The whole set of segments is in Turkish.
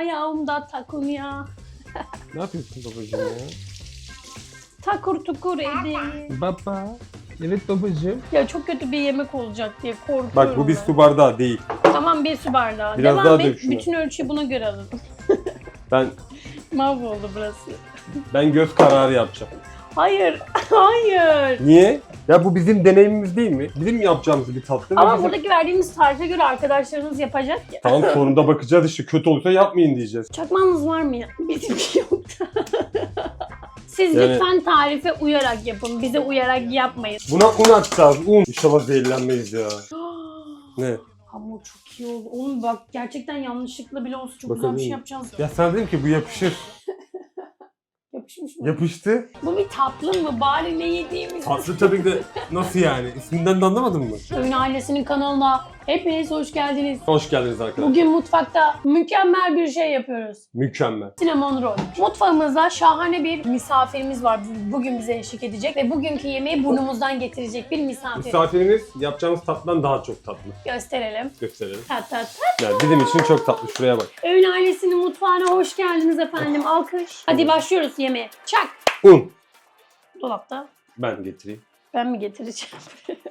ayağımda takunya. Ne yapıyorsun babacığım ya? Takur tukur edeyim. Baba. Evet babacığım. Ya çok kötü bir yemek olacak diye korkuyorum. Bak bu bir ben. su bardağı değil. Tamam bir su bardağı. Biraz Devam daha et. dök şunu. Bütün ölçüyü buna göre alırım. Ben Mahvoldu burası. ben göz kararı yapacağım. Hayır. Hayır. Niye? Ya bu bizim deneyimimiz değil mi? Bizim yapacağımız bir tatlı. ve Ama bizim- buradaki verdiğimiz tarife göre arkadaşlarınız yapacak ya. Tamam sonunda bakacağız işte kötü olursa yapmayın diyeceğiz. Çakmağınız var mı ya? Bizim yok. Siz Yani- lütfen tarife uyarak yapın. Bize uyarak yapmayın. Buna un atacağız un. İnşallah zehirlenmeyiz ya. Ne? Hamur çok iyi oldu. Oğlum bak gerçekten yanlışlıkla bile olsa çok güzel bir şey yapacağız. Ya sen dedim ki bu yapışır. Yapıştı. Bu bir tatlı mı? Bari ne yediğimiz. Tatlı tabii de nasıl yani? İsminden de anlamadın mı? Öğün ailesinin kanalına hepiniz hoş geldiniz. Hoş geldiniz arkadaşlar. Bugün mutfakta mükemmel bir şey yapıyoruz. Mükemmel. Cinnamon roll. Mutfağımızda şahane bir misafirimiz var. Bugün bize eşlik edecek ve bugünkü yemeği burnumuzdan getirecek bir misafir. Misafirimiz yapacağımız tatlıdan daha çok tatlı. Gösterelim. Gösterelim. Tat tat tat. Yani bizim için çok tatlı. Şuraya bak. Öğün ailesinin mutfağına hoş geldiniz efendim. Alkış. Hadi başlıyoruz yemeğe. Çak. Un. Dolapta. Ben getireyim. Ben mi getireceğim?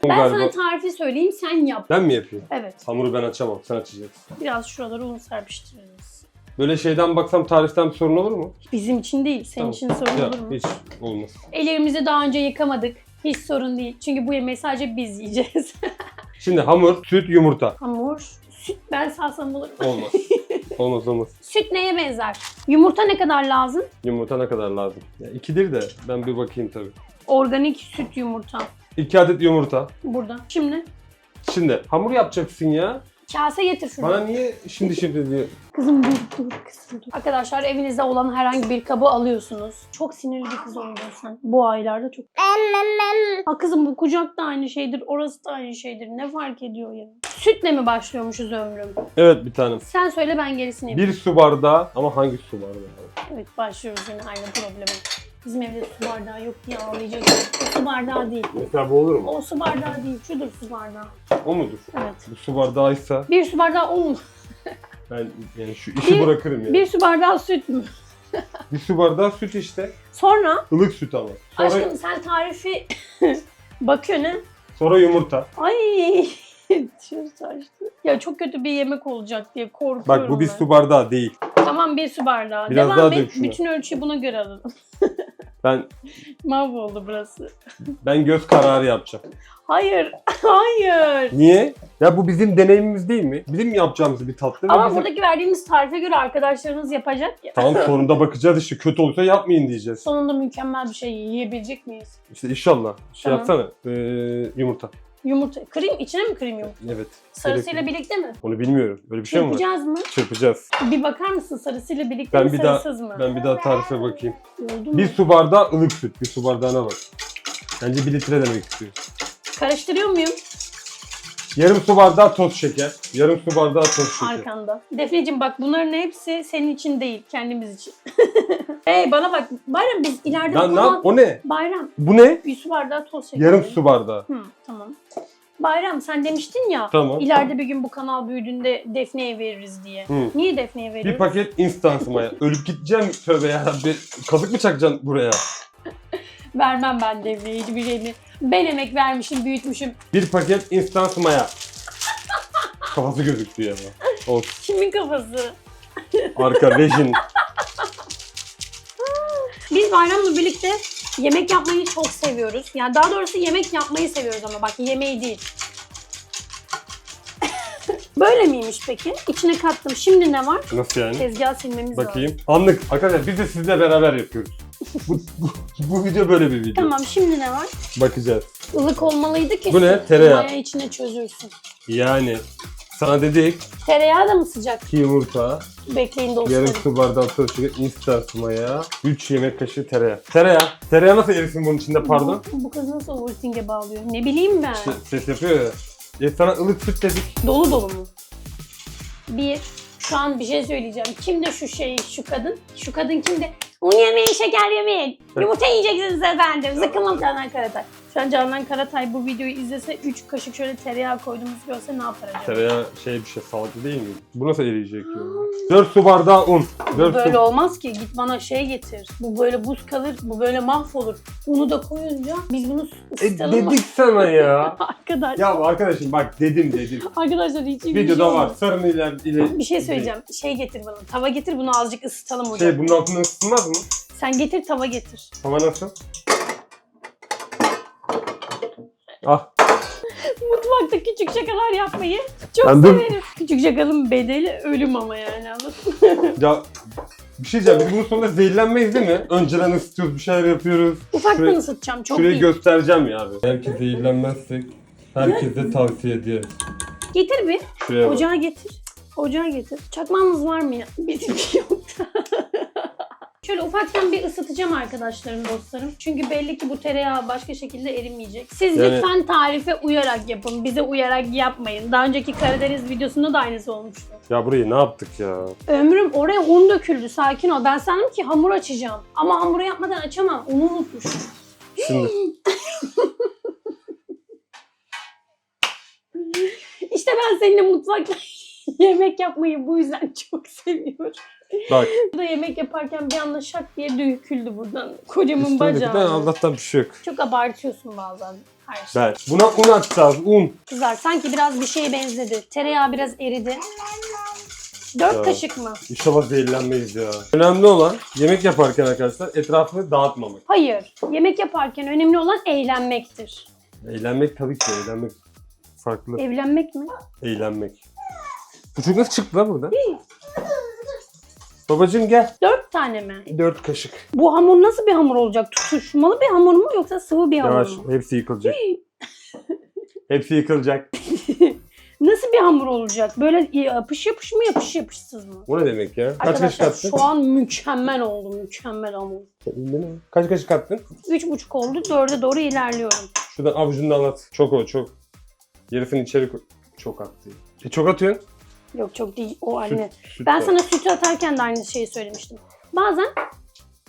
Ben galiba. sana tarifi söyleyeyim sen yap. Ben mi yapayım? Evet. Hamuru ben açamam. Sen açacaksın. Biraz şuralara un serpiştiririz. Böyle şeyden baksam tariften bir sorun olur mu? Bizim için değil. Senin Tamam. için sorun Ya, olur mu? hiç olmaz. Ellerimizi daha önce yıkamadık. Hiç sorun değil. Çünkü bu yemeği sadece biz yiyeceğiz. Şimdi hamur, süt, yumurta. Hamur, süt ben salsam olur mu? Olmaz. olmaz olmaz. Süt neye benzer? Yumurta ne kadar lazım? Yumurta ne kadar lazım? Ya ikidir de ben bir bakayım tabii. Organik süt yumurta. İki adet yumurta. Burada. Şimdi Şimdi hamur yapacaksın ya. kase getir şunu. Bana niye şimdi şimdi diyor. Kızım dur dur kızım dur. Arkadaşlar evinizde olan herhangi bir kabı alıyorsunuz. Çok sinirli bir kız oldun sen. Bu aylarda çok. Ha kızım bu kucak da aynı şeydir. Orası da aynı şeydir. Ne fark ediyor ya? Sütle mi başlıyormuşuz ömrüm? Evet bir tanem. Sen söyle ben gerisini yapayım. Bir su bardağı ama hangi su bardağı? Evet başlıyoruz yine aynı probleme. Bizim evde su bardağı yok diye ağlayacağız. O su bardağı değil. Mesela bu olur mu? O su bardağı değil. Şudur su bardağı. O mudur? Evet. Bu su bardağıysa Bir su bardağı un. ben yani şu işi Bir- bırakırım ya. Bir Bir, su bardağı süt mü? su bardağı süt işte. Sonra Ilık süt ama. Sonra, aşkım sen tarifi bakıyor ne? sonra yumurta. Ay tır taştı. Ya çok kötü bir yemek olacak diye korkuyorum Bak bu bir ben. su bardağı değil. Tamam bir su bardağı. Biraz Devam daha et. dök şunu. Bütün ölçüyü buna göre alalım. Ben Mahvoldu burası. ben göz kararı yapacağım. Hayır. Hayır. Niye? Ya bu bizim deneyimimiz değil mi? Bizim yapacağımız bir tatlı ve Ama bizim... buradaki verdiğimiz tarife göre arkadaşlarınız yapacak ya. Tamam sonunda bakacağız işte kötü olursa yapmayın diyeceğiz. Sonunda mükemmel bir şey yiyebilecek miyiz? İşte inşallah. Şey Tamam. yapsana. Ee, yumurta. Yumurta. Krem içine mi krem yumurta? Evet. Sarısıyla Gerekli. birlikte mi? Onu bilmiyorum. Öyle bir şey mi var? Çırpacağız mı? Çırpacağız. Bir bakar mısın sarısıyla birlikte Ben mi bir daha sarısız mı? ben bir daha tarife bakayım. Oldu mu? Bir su bardağı ılık süt. Bir su bardağına bak. Bence bir litre demek istiyor. Karıştırıyor muyum? Yarım su bardağı toz şeker. Yarım su bardağı toz şeker. Arkanda. Defneciğim bak bunların hepsi senin için değil, kendimiz için. hey bana bak. Bayram biz ileride Lan bu kanal... yap? O ne? Bayram Bu ne? bir su bardağı toz şeker. Yarım su bardağı. Hı, tamam. Bayram sen demiştin ya Tamam. ileride bir gün bu kanal büyüdüğünde Defne'ye veririz diye. Hı. Niye Defne'ye veriyoruz? Bir paket instant maya. Ölüp gideceğim tövbe ya. Bir kazık mı çakacaksın buraya? Vermem ben Defne'ye hiçbir şeyini. Ben emek vermişim, büyütmüşüm. Bir paket instant maya. Kafası gözüktü ya. Olsun. Kimin kafası? Arka rejin. Biz Bayram'la birlikte yemek yapmayı çok seviyoruz. Yani daha doğrusu yemek yapmayı seviyoruz ama bak yemeği değil. Böyle miymiş peki? İçine kattım. Şimdi ne var? Nasıl yani? Tezgah silmemiz lazım. Bakayım. Anlık. Arkadaşlar biz de sizinle beraber yapıyoruz. Bu, bu, bu video böyle bir video. Tamam şimdi ne var? Bakacağız. Ilık olmalıydı ki. Bu ne? Tereyağı. Maya içine çözülsün. Yani sana dedik Tereyağı da mı sıcak? ki yumurta, Bekleyin yarım dostlarım. su bardağı toz şeker, instant maya, 3 yemek kaşığı tereyağı. Tereyağı. Tereyağı nasıl erisin bunun içinde pardon? Bu, bu kız nasıl overthink'e bağlıyor? Ne bileyim ben. İşte ses yapıyor ya. E sana ılık süt dedik. Dolu dolu mu? Bir. Şu an bir şey söyleyeceğim. Kimde şu şey, şu kadın? Şu kadın kimde? Un yemeyin, şeker yemeyin. Yumurta yiyeceksiniz efendim. Zıkkımım Canan Karatay. An Canan Karatay bu videoyu izlese 3 kaşık şöyle tereyağı koyduğumuzu görse ne yapar acaba? Tereyağı şey bir şey sağlıklı değil mi? Bu nasıl eriyecek ya? 4 su bardağı un. 4 Böyle su. olmaz ki. Git bana şey getir. Bu böyle buz kalır, bu böyle mahvolur. Unu da koyunca biz bunu E, ısıtalım mı? dedik sana ya. Arkadaşlar, ya arkadaşım bak dedim dedim. arkadaşlar hiç iyi bir Videoda şey var. olmaz. Sarın iler ile. Bir şey söyleyeceğim. Şey getir bana. Tava getir bunu azıcık ısıtalım hocam. Şey bunun altında ısıtılmaz mı? Sen getir tava getir. Hava nasıl? Ah Mutfakta küçük şakalar yapmayı çok Ben de- severim. Küçük şakanın bedeli ölüm ama yani anladın mı? ya bir şey diyeceğim biz bunun sonunda zehirlenmeyiz değil mi? Önceden ısıtıyoruz bir şeyler yapıyoruz. Ufaktan Şurayı- ısıtacağım çok Şurayı iyi. göstereceğim ya abi. Belki zehirlenmezsek herkese tavsiye ederiz. Getir bir. Şuraya bak. Getir. Ocağı getir. Çakmağınız var mı ya? Bizim yok. Şöyle ufaktan bir ısıtacağım arkadaşlarım, dostlarım. Çünkü belli ki bu tereyağı başka şekilde erimeyecek. Siz Yani- lütfen tarife uyarak yapın. Bize uyarak yapmayın. Daha önceki Karadeniz videosunda da aynısı olmuştu. Ya burayı ne yaptık ya? Ömrüm oraya un döküldü. Sakin ol. Ben sandım ki hamur açacağım. Ama hamuru yapmadan açamam. Unu unutmuşum. Şimdi İşte ben seninle mutfakta yemek yapmayı bu yüzden çok seviyorum. Bak. Burada yemek yaparken bir anda şak diye döküldü buradan. Kocamın Üstüne bacağı. ben Allah'tan bir şey yok. Çok abartıyorsun bazen her şeyi. Ben. Buna un atacağız un. Kızlar sanki biraz bir şeye benzedi. Tereyağı biraz eridi. Dört Ya. kaşık mı? İnşallah zehirlenmeyiz ya. Önemli olan yemek yaparken arkadaşlar etrafını dağıtmamak. Hayır. Yemek yaparken önemli olan eğlenmektir. Eğlenmek tabii ki eğlenmek farklı. Evlenmek mi? Eğlenmek. Bu çocuk nasıl çıktı lan burada? Babacım gel. Dört tane mi? Dört kaşık. Bu hamur nasıl bir hamur olacak? Tutuşmalı bir hamur mu yoksa sıvı bir hamur Yavaş. mu? Hepsi yıkılacak. Hepsi yıkılacak. Nasıl bir hamur olacak? Böyle yapış yapış mı yapış yapışsız mı? Bu ne demek ya? Kaç kaşık Arkadaşlar attın? şu an mükemmel oldu. Mükemmel hamur. Ne? Kaç kaşık attın? Üç buçuk oldu. Dörde doğru ilerliyorum. Şuradan avucundan at. Çok o çok. Yarısını içeri koy. Çok attı. E çok atıyorsun. Yok çok değil. O anne. Süt, süt Ben var. sana sütü atarken de aynı şeyi söylemiştim. Bazen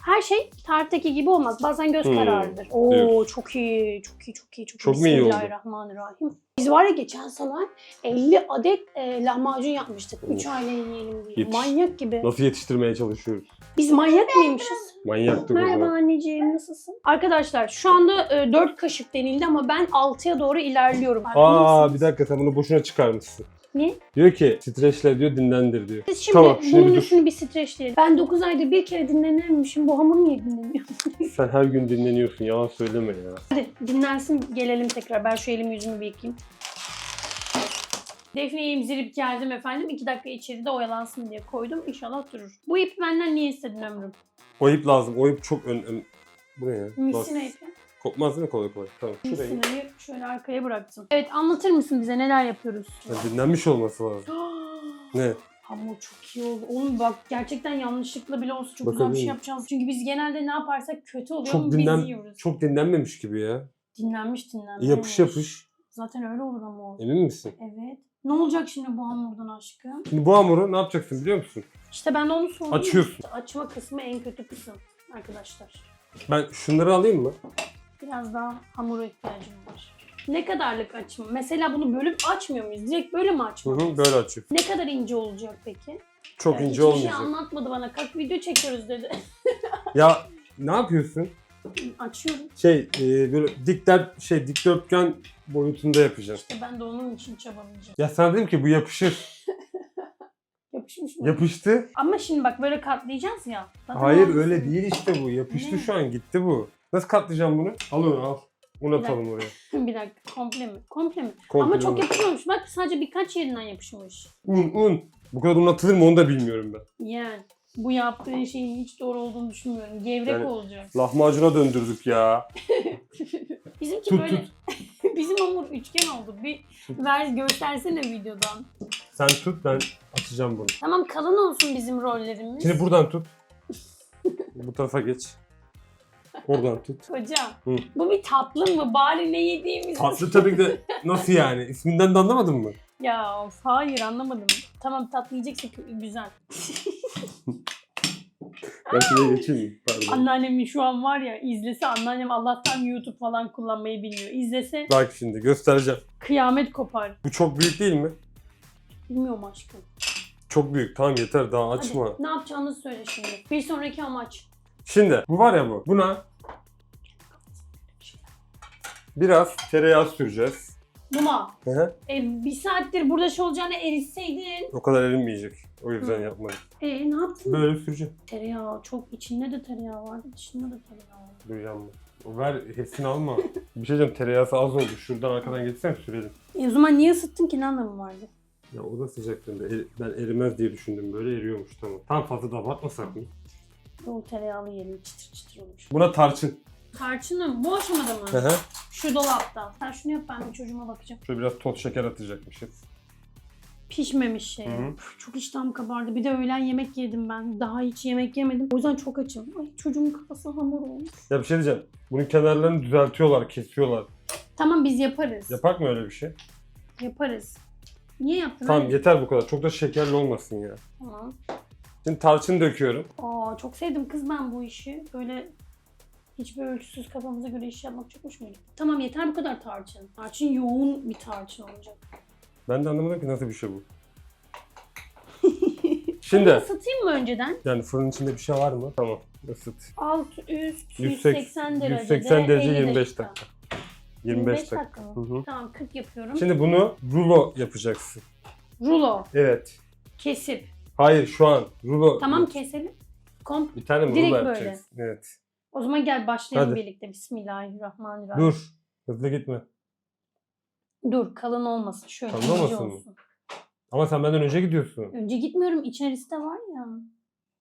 her şey tarifteki gibi olmaz. Bazen göz Hmm, kararıdır. Oo diyorsun. çok iyi, çok iyi, çok iyi, çok, Çok iyi. Bismillahirrahmanirrahim. Biz var ya geçen sene 50 adet e, lahmacun yapmıştık. 3 Of. aile yiyelim diye. Yetiş. Manyak gibi. Nasıl yetiştirmeye çalışıyoruz? Biz manyak mıymışız? Manyaktık o Merhaba zaman. anneciğim nasılsın? Arkadaşlar şu anda e, 4 kaşık denildi ama ben 6'ya doğru ilerliyorum. Aa bir dakika sen bunu boşuna çıkarmışsın. Ne? Diyor ki streçle diyor dinlendir diyor. Biz şimdi Tamam, şimdi bunun bir dur. üstünü bir streçleyelim. Ben 9 aydır bir kere dinlenememişim. Bu hamur niye dinleniyor? Sen her gün dinleniyorsun yalan söyleme ya. Hadi dinlensin gelelim tekrar. Ben şu elimi yüzümü bir yıkayayım. Defne'yi emzirip geldim efendim. 2 dakika içeride oyalansın diye koydum. İnşallah durur. Bu ipi benden niye istedin ömrüm? O ip lazım. O ip çok ön... ön... Bu ne ya? Misina ipi. Kopmaz değil mi kolay kolay? Tamam. Şurayı. Misina'yı şöyle arkaya bıraktım. Evet anlatır mısın bize neler yapıyoruz? Ya, dinlenmiş olması lazım. Ne? Hamur çok iyi oldu. Oğlum bak gerçekten yanlışlıkla bile olsa çok güzel bir şey yapacağız. Çünkü biz genelde ne yaparsak kötü oluyor Çok ama dinlen- biz yiyoruz. Çok dinlenmemiş gibi ya. Dinlenmiş dinlenmiş. Yapış yapış. Zaten öyle olur ama o. Emin misin? Evet. Ne olacak şimdi bu hamurdan aşkım? Şimdi bu hamuru ne yapacaksın biliyor musun? İşte ben de onu sordum. Açıyorsun. Açma kısmı en kötü kısım arkadaşlar. Ben şunları alayım mı? Biraz daha hamura ihtiyacım var. Ne kadarlık açma? Mesela bunu bölüp açmıyor muyuz? Direkt böyle mi Hı hı böyle açıyorum. Ne kadar ince olacak peki? Çok Ya ince hiçbir olmayacak. şey anlatmadı bana. Kalk video çekiyoruz dedi. Ya ne yapıyorsun? Açıyorum. Şey e, böyle dikler şey dikdörtgen boyutunda yapacağım. İşte ben de onun için çabalayacağım. Ya sana dedim ki bu yapışır. Yapışmış mı? Yapıştı. Ama şimdi bak böyle katlayacağız ya. Zaten Hayır öyle değil işte bu. Yapıştı Ne? şu an gitti bu. Nasıl katlayacağım bunu? Al onu al. Un atalım oraya. bir dakika komple mi? Komple mi? Komple Ama çok un. yapışmamış. Bak sadece birkaç yerinden yapışmış. Un un. Bu kadar un atılır mı onu da bilmiyorum ben. Yani bu yaptığın şeyin hiç doğru olduğunu düşünmüyorum. Gevrek Yani- olacak. Lahmacuna döndürdük ya. Bizimki Tut, böyle bizim hamur üçgen oldu. Bir ver göstersene videodan. Sen tut ben açacağım bunu. Tamam kalın olsun bizim rollerimiz. Şimdi buradan tut. Bu tarafa geç. Oradan tut. Hocam Hı. bu bir tatlı mı? Bari ne yediğimiz. Tatlı tabii ki de nasıl yani? İsminden de anlamadın mı? Ya of, hayır anlamadım. Tamam tatlı yiyeceksek güzel. Ben şuraya geçeyim mi? Pardon. Anneannemin şu an var ya izlese anneannem Allah'tan YouTube falan kullanmayı bilmiyor. İzlese Bak şimdi göstereceğim. kıyamet kopar. Bu çok büyük değil mi? Bilmiyorum aşkım. Çok büyük. Tamam yeter daha Hadi, açma. ne yapacağını söyle şimdi. Bir sonraki amaç. Şimdi bu var ya bu. Buna biraz tereyağı süreceğiz. Buna. Hı hı. E, bir saattir burada şey olacağını eritseydin. O kadar erinmeyecek. O yüzden Hı. yapmadım. E ne yaptın? Böyle süreceğim. Tereyağı çok. içinde de tereyağı var. Dışında da tereyağı var. Yanma. O ver hepsini alma. bir şey diyeceğim tereyağısı az oldu. Şuradan arkadan geçsem sürelim. E, o zaman niye ısıttın ki ne anlamı vardı? Ya o da sıcaklığında. Er- ben erimez diye düşündüm. Böyle eriyormuş tamam. Tam fazla da abartmasak mı? Bol tereyağlı yiyelim çıtır çıtır olmuş. Buna tarçın. Tarçınım bu aşamada mı? Hı hı. Şu dolapta. Sen şunu yap ben bir çocuğuma bakacağım. Şöyle biraz toz şeker atacakmışız. Pişmemiş şey. Hı hı. Üf, Çok iştahım kabardı. Bir de öğlen yemek yedim ben. Daha hiç yemek yemedim. O yüzden çok açım. Ay çocuğumun kafası hamur olmuş. Ya bir şey diyeceğim. Bunun kenarlarını düzeltiyorlar, kesiyorlar. Tamam biz yaparız. Yapak mı öyle bir şey? Yaparız. Niye yaptın? Tamam anne? yeter bu kadar. Çok da şekerli olmasın ya. Tamam. Şimdi tarçın döküyorum. Aa, çok sevdim kız ben bu işi. Böyle hiçbir ölçüsüz kafamıza göre iş yapmak çok hoşuma gitti. Tamam yeter bu kadar tarçın. Tarçın yoğun bir tarçın olacak. Ben de anlamadım ki nasıl bir şey bu. Şimdi Isıtayım mı önceden? yani fırının içinde bir şey var mı? Tamam. Isıt. Alt üst 180 180 derecede 180 derece 50 25 dakika. dakika. 25 dakika. mı? Hı hı. Tamam 40 yapıyorum. Şimdi bunu rulo yapacaksın. Rulo Evet. kesip. Hayır şu an rulo. Tamam keselim. Kom Bir tane mi Direkt rulo böyle. yapacaksın? Evet. o zaman gel başlayalım Hadi. birlikte. Bismillahirrahmanirrahim. Dur. Hızlı gitme. Dur kalın olmasın. Şöyle Kalın ince olmasın mı? olsun. Ama sen benden önce gidiyorsun. Önce gitmiyorum içerisinde var ya.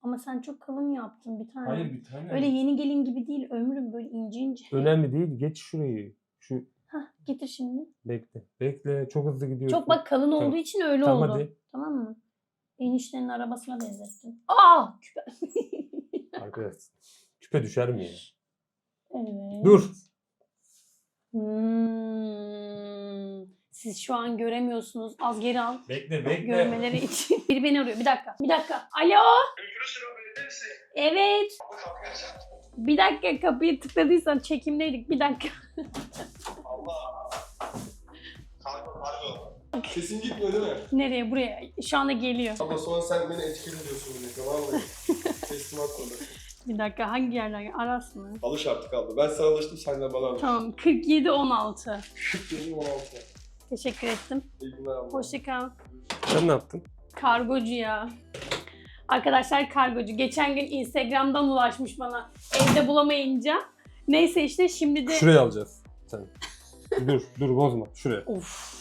Ama sen çok kalın yaptın bir tane. Hayır bir tane. Öyle yeni gelin gibi değil ömrüm böyle ince ince. Önemli değil. Geç şurayı. Şu Hah getir şimdi. bekle. Bekle. Çok hızlı gidiyorsun. Çok bak kalın Tamam. olduğu için öyle Tamam oldu. hadi. Tamam mı? Eniştenin arabasına benzettin. Aa! Küpe. Arkadaş. Küpe düşer mi ya? evet. Dur. Hmm. Siz şu an göremiyorsunuz. Az geri al. Bekle bekle. Görmeleri için. Biri beni arıyor. Bir dakika. Bir dakika. Alo. Evet. Bir dakika kapıyı tıkladıysan çekimdeydik. Bir dakika. Sesin gitmiyor değil mi? Nereye? Buraya. Şu anda geliyor. Ama sonra sen beni etkili diyorsun yine. Vallahi. Teslimat oldu. Bir dakika. Hangi yerden? Arasın mı? Alış artık abla. Ben sana alıştım sen de bana alış. Tamam. 47 16. Benim 16. Teşekkür ettim. İyi günler abla. Hoşça kal. Sen ne yaptın? Kargocu ya. Arkadaşlar kargocu. Geçen gün Instagram'dan ulaşmış bana. Evde bulamayınca. Neyse işte şimdi de... Şuraya alacağız. Sen. dur dur bozma. Şuraya. Of.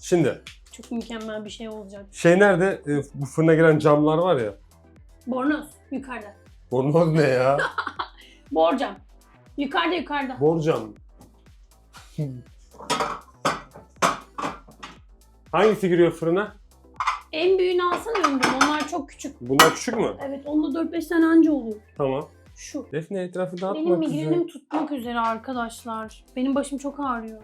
Şimdi Çok mükemmel bir şey olacak. şey nerede? E, bu fırına giren camlar var ya. Bornoz. Yukarıda. Bornoz ne ya? Borcam. Yukarıda yukarıda. Borcam. Hangisi giriyor fırına? En büyüğünü alsana ömrüm. Onlar çok küçük. Bunlar küçük mü? Evet onda 4-5 tane anca olur. Tamam. Şu. Defne etrafı dağıtma Benim migrenim tutmak üzere arkadaşlar. Benim başım çok ağrıyor.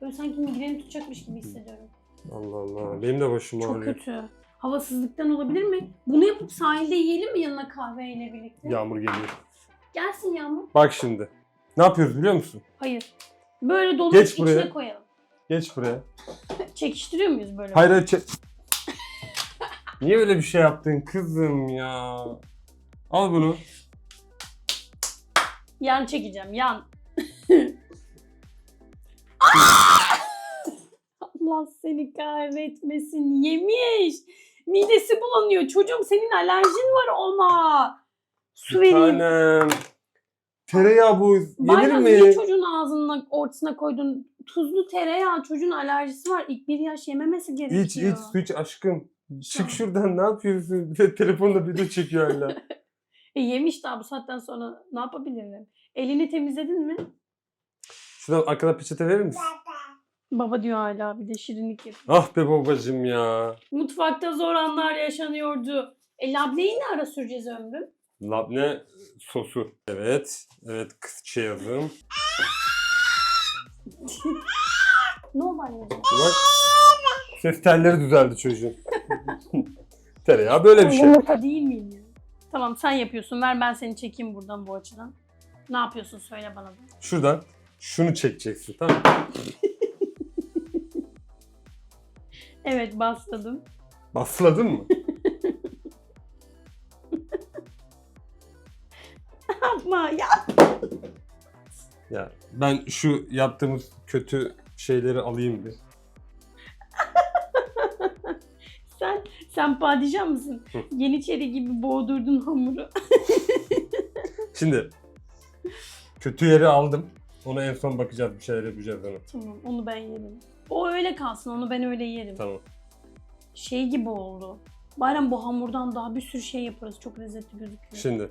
Böyle sanki migrenim tutacakmış gibi hissediyorum. Allah Allah. Benim de başım Çok ağrıyor. kötü. Havasızlıktan olabilir mi? Bunu yapıp sahilde yiyelim mi yanına kahveyle birlikte? Yağmur geliyor. Gelsin Yağmur. Bak şimdi. Ne yapıyoruz biliyor musun? Hayır. Böyle dolup Geç içine buraya. koyalım. Geç buraya. Çekiştiriyor muyuz böyle? Hayır hayır çek. Niye öyle bir şey yaptın kızım ya? Al bunu. Yan çekeceğim yan. Allah seni kahretmesin. Yemiş. Midesi bulanıyor. Çocuğum senin alerjin var ona. Su Bir vereyim. tanem. Tereyağı bu. Yenir Bayram mi? niye çocuğun ağzının ortasına koydun? Tuzlu tereyağı çocuğun alerjisi var. İlk bir yaş yememesi gerekiyor. İç iç su iç aşkım. Çık şuradan ne yapıyorsun? Bir de telefonla video çekiyor hala. E yemiş daha bu saatten sonra ne yapabilirler? Elini temizledin mi? Şuradan arkada peçete verir misin? Baba diyor hala bir de şirinlik yapıyor. Ah be babacım ya. Mutfakta zor anlar yaşanıyordu. E labneyi ne ara süreceğiz ömrüm? Labne sosu. Evet. Evet kız şey yazdım. Ne oldu anneciğim? Bak. Ses telleri düzeldi çocuğun. Tereyağı böyle bir şey. Yumurta değil miyim ya? Tamam sen yapıyorsun. Ver ben seni çekeyim buradan bu açıdan. Ne yapıyorsun söyle bana. da. Şuradan şunu çekeceksin tamam mı? Evet bastırdım. Basladın mı? Yapma ya. ya ben şu yaptığımız kötü şeyleri alayım bir. Sen sen padişah mısın? Hı. Yeniçeri gibi boğdurdun hamuru. Şimdi kötü yeri aldım. Ona en son bakacağız bir şeyler yapacağız ona. tamam onu ben yerim. O öyle kalsın onu ben öyle yerim. Tamam. Şey gibi oldu. Bayram bu hamurdan daha bir sürü şey yaparız. Çok lezzetli gözüküyor. Şimdi.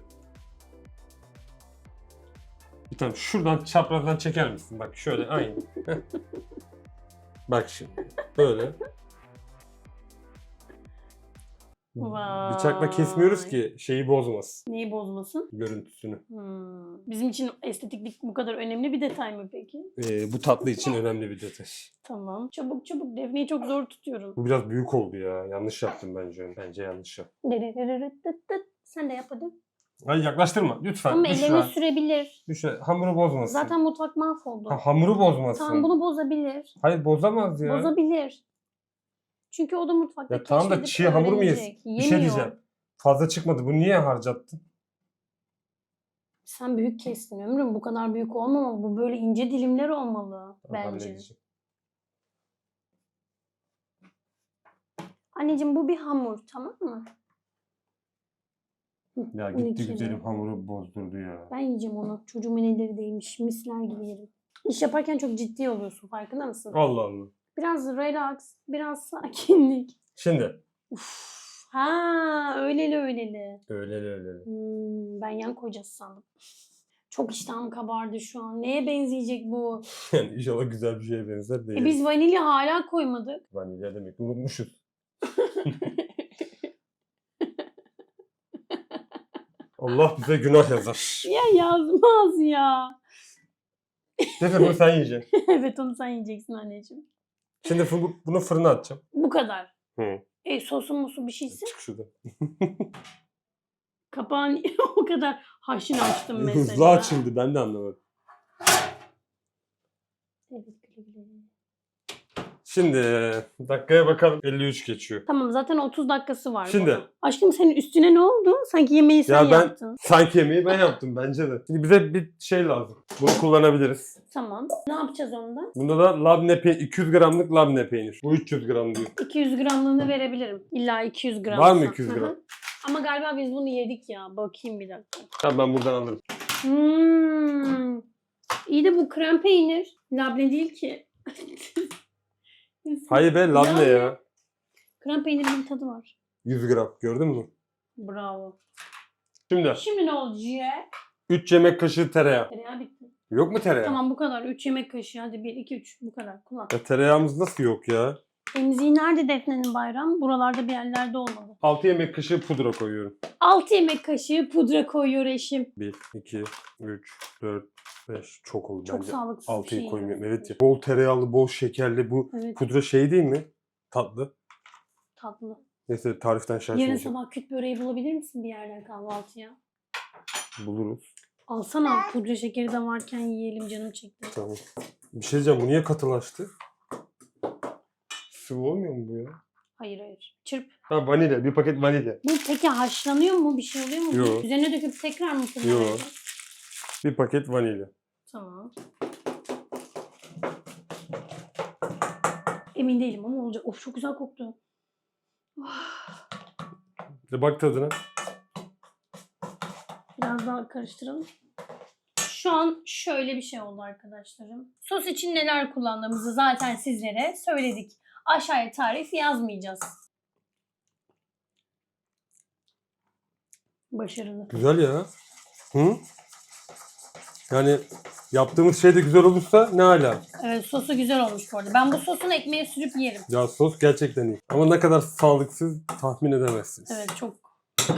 Bir tane şuradan çaprazdan çeker misin? Bak şöyle aynı. Heh. Bak şimdi. Böyle. Vay. Bıçakla kesmiyoruz ki şeyi bozmasın. Neyi bozmasın? Görüntüsünü. Hmm. Bizim için estetiklik bu kadar önemli bir detay mı peki? Ee, bu tatlı için önemli bir detay. Tamam. Çabuk çabuk. Defneyi çok zor tutuyorum. Bu biraz büyük oldu ya. Yanlış yaptım bence. Bence yanlış yaptım. Sen de yap hadi. Ay yaklaştırma lütfen. Ama Büşra. sürebilir. Büşra, hamuru bozmasın. Zaten mutfak mahvoldu. Ha, hamuru bozmasın. Tamam bunu bozabilir. Hayır bozamaz ya. Bozabilir. Çünkü o da mutfakta Ya tamam da keşfedip çiğ hamur mu yesin? öğrenecek. Bir şey Yemiyor. diyeceğim. Fazla çıkmadı. Bu niye harcattın? Sen büyük kestin ömrüm. Bu kadar büyük olmamalı. Bu böyle ince dilimler olmalı Tamam, bence. Anneciğim bu bir hamur tamam mı? Ya bunu gitti güzelim hamuru bozdurdu ya. Ben yiyeceğim onu. Çocuğumun elleri değmiş. Misler gibi yerim. İş yaparken çok ciddi oluyorsun. Farkında mısın? Allah Allah. Biraz relax, biraz sakinlik. Şimdi. Uf. Ha, öyleli öyleli. Öyle öyle. Hmm, ben yan koyacağız sandım. Çok iştahım kabardı şu an. Neye benzeyecek bu? Yani inşallah güzel bir şeye benzer değil. E biz vanilya hala koymadık. Vanilya demek unutmuşuz. Allah bize günah yazar. Ya yazmaz ya. Defe bunu sen yiyeceksin. evet onu sen yiyeceksin anneciğim. Şimdi fu- bunu fırına atacağım. Bu kadar. Hı. E sosu musu bir şeysin. Çık şuradan. Kapağın o kadar haşin açtım mesela. Hızlı açıldı ben de anlamadım. Şimdi dakikaya bakalım. 53 geçiyor. Tamam zaten 30 dakikası var. Şimdi. bunun. Aşkım senin üstüne ne oldu? Sanki yemeği sen Ya ben- yaptın. Sanki yemeği ben yaptım bence de. Şimdi bize bir şey lazım. Bunu kullanabiliriz. Tamam. Ne yapacağız onda? Bunda da labne peynir, 200 gramlık labne peynir. Bu 300 gram diyor. 200 gramlığını verebilirim. İlla 200 gram. Var mı 200 gram? Ama galiba biz bunu yedik ya. Bakayım bir dakika. Tamam ben buradan alırım. Hmm. İyi de bu krem peynir. Labne değil ki. Hayır be labne ya. Krem peynirin bir tadı var. 100 gram gördün mü? Bravo. Şimdi Şimdi ne olacak? 3 yemek kaşığı tereyağı. Tereyağı bitti. Yok mu tereyağı? Tamam bu kadar. 3 yemek kaşığı. Hadi 1, 2, 3. Bu kadar. Kullan. Ya tereyağımız nasıl yok ya? Emziği nerede Defne'nin bayram? Buralarda bir yerlerde olmalı. 6 yemek kaşığı pudra koyuyorum. 6 yemek kaşığı pudra koyuyor eşim. 1, 2, 3, 4, 5. Çok oldu Çok bence. sağlıksız bir 6'yı şey. koymuyorum. Evet ya. Bol tereyağlı, bol şekerli bu Evet pudra şey değil mi? Tatlı. tatlı. Neyse tariften Yarın şaşırmayacağım. sabah küt böreği bulabilir misin bir yerden kahvaltıya? Buluruz. Alsana pudra şekeri de varken yiyelim canım çekti. Tamam. Bir şey diyeceğim bu niye katılaştı? Sıvı olmuyor mu bu ya? Hayır hayır. Çırp. Ha vanilya. Bir paket vanilya. Bu peki haşlanıyor mu? Bir şey oluyor mu? Yo. Üzerine döküp tekrar mı fırına Yo. vereceğiz? Bir paket vanilya. Tamam. Emin değilim ama olacak. Of çok güzel koktu. Bir bak tadına. Biraz daha karıştıralım. Şu an şöyle bir şey oldu arkadaşlarım. Sos için neler kullandığımızı zaten sizlere söyledik. Aşağıya tarif yazmayacağız. Başarılı. Güzel ya. Hı? Yani yaptığımız şey de güzel olursa ne ala. Evet sosu güzel olmuş bu arada. Ben bu sosun ekmeğe sürüp yerim. Ya sos gerçekten iyi. Ama ne kadar sağlıksız tahmin edemezsiniz. Evet çok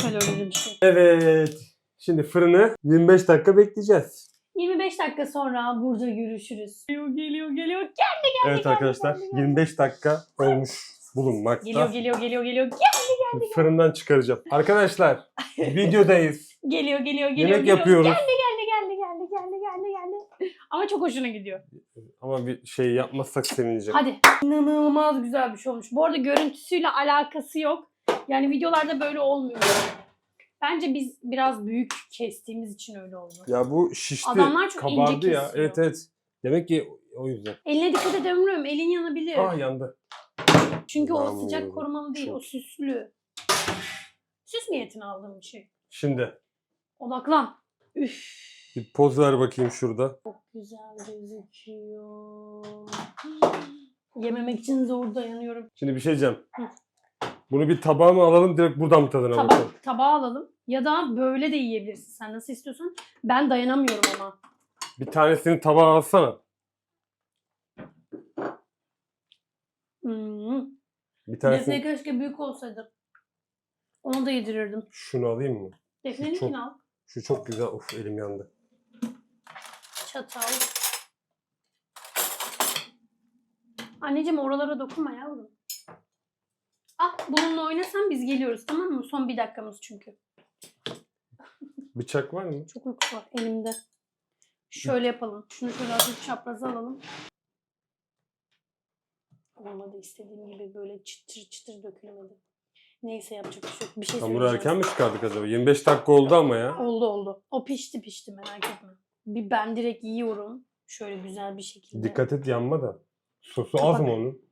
kalorili bir şey. Evet. Şimdi fırını 25 dakika bekleyeceğiz. 25 dakika sonra burada görüşürüz. Geliyor geliyor geliyor. Gel. evet arkadaşlar 25 dakika olmuş bulunmakta. Geliyor geliyor geliyor geliyor. Geldi geldi. Fırından çıkaracağım. Arkadaşlar videodayız. Geliyor geliyor geliyor. Yemek geliyor. yapıyoruz. Geldi geldi geldi geldi geldi geldi geldi. Ama çok hoşuna gidiyor. Ama bir şey yapmazsak sevineceğim. Hadi. İnanılmaz güzel bir şey olmuş. Bu arada görüntüsüyle alakası yok. Yani videolarda böyle olmuyor. Bence biz biraz büyük kestiğimiz için öyle oldu. Ya bu şişti. Adamlar çok ince kabardı ya. kesiyor. Evet evet. Demek ki o yüzden. Eline dikkat et ömrüm. Elin yanabilir. Ah yandı. Çünkü o sıcak korumalı değil. Çok. O süslü. Süs niyetine aldığım bir şey. Şimdi Odaklan. Üf. bir poz ver bakayım şurada. Çok güzel gözüküyor. Yememek için zor dayanıyorum. Şimdi bir şey diyeceğim. Hı. Bunu bir tabağa mı alalım direkt buradan mı tadına bakalım? Tabak, tabağa alalım. Ya da böyle de yiyebilirsin. Sen nasıl istiyorsan. Ben dayanamıyorum ama. Bir tanesini tabağa alsana. Hmm. Bir tanesini Defne keşke büyük olsaydı. Onu da yedirirdim. şunu alayım mı? Defne'ninkini al. Şu çok güzel. Of elim yandı. Çatal. Anneciğim oralara dokunma yavrum. Ah bununla oynasan biz geliyoruz tamam mı? Son bir dakikamız çünkü. Bıçak var mı? Çok uyku var elimde. Şöyle yapalım. Şunu şöyle hafif çapraza alalım. Olmadı istediğim gibi böyle çıtır çıtır dökülmedi. Neyse yapacak bir şey yok. Bir şey Hamuru söyleyeceğim. erken mi çıkardık acaba? 25 dakika oldu ama ya. Oldu oldu. O pişti pişti merak etme. Bir ben direkt yiyorum. Şöyle güzel bir şekilde. Dikkat et yanma da. Sosu az mı onun?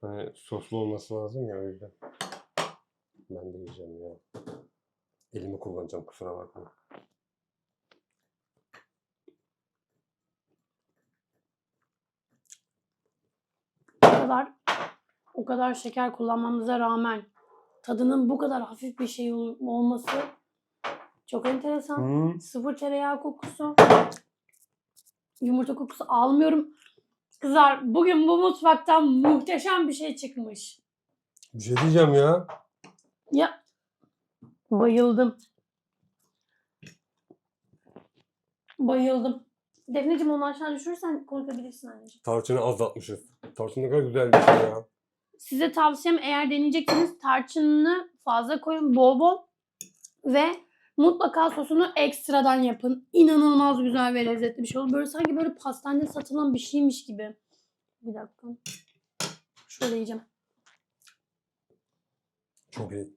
Hani soslu olması lazım ya o yüzden. Ben de yiyeceğim ya. Elimi kullanacağım kusura bakma. O kadar o kadar şeker kullanmamıza rağmen tadının bu kadar hafif bir şey ol- olması çok enteresan. Hmm. Sıfır tereyağı kokusu. Yumurta kokusu almıyorum. Kızlar bugün bu mutfaktan muhteşem bir şey çıkmış. Bir şey diyeceğim ya. Ya bayıldım. Bayıldım. Defneciğim onu aşağı düşürürsen korkabilirsin anneciğim. Tarçını azaltmışız. Tarçın ne kadar güzel bir şey ya. Size tavsiyem eğer deneyecekseniz tarçınını fazla koyun bol bol ve mutlaka sosunu ekstradan yapın. İnanılmaz güzel ve lezzetli bir şey olur. Böyle sanki böyle pastanede satılan bir şeymiş gibi. Bir dakika. Şöyle yiyeceğim. Çok iyi.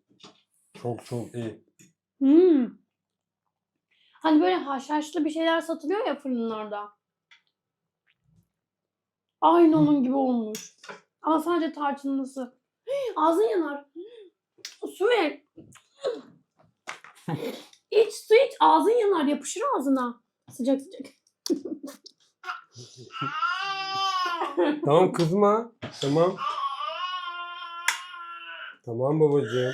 Çok çok iyi. Hmm. Hani böyle haşhaşlı bir şeyler satılıyor ya fırınlarda. Aynı onun gibi olmuş. Ama sadece tarçınlısı. Ağzın yanar. Su ver. İç su iç. Ağzın yanar. Yapışır ağzına. Sıcak sıcak. Tamam kızma. Tamam. Tamam babacığım.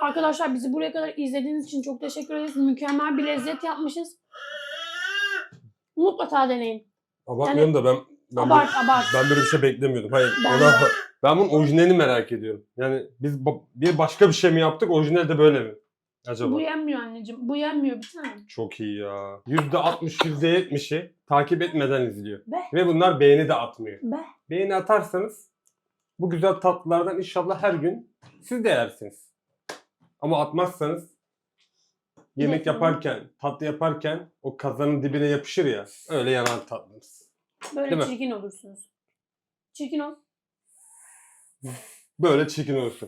Arkadaşlar bizi buraya kadar izlediğiniz için çok teşekkür ederiz. Mükemmel bir lezzet yapmışız. Mutlaka deneyin. Abartmıyorum da ben ben, abart abart. ben böyle bir şey beklemiyordum. Hayır. Ben ona-. Ben bunun orijinalini merak ediyorum. Yani biz ba- bir başka bir şey mi yaptık? Orijinal de böyle mi? Acaba? Bu yenmiyor anneciğim. Bu yenmiyor bir tane. Çok iyi ya. %60, %70'i takip etmeden izliyor. Be. Ve bunlar beğeni de atmıyor. Be. Beğeni atarsanız bu güzel tatlılardan inşallah her gün siz de yersiniz. Ama atmazsanız yemek yaparken, tatlı yaparken o kazanın dibine yapışır ya. Öyle yanan tatlınız. Böyle Değil mi? çirkin olursunuz. Çirkin ol. Böyle çirkin olursun.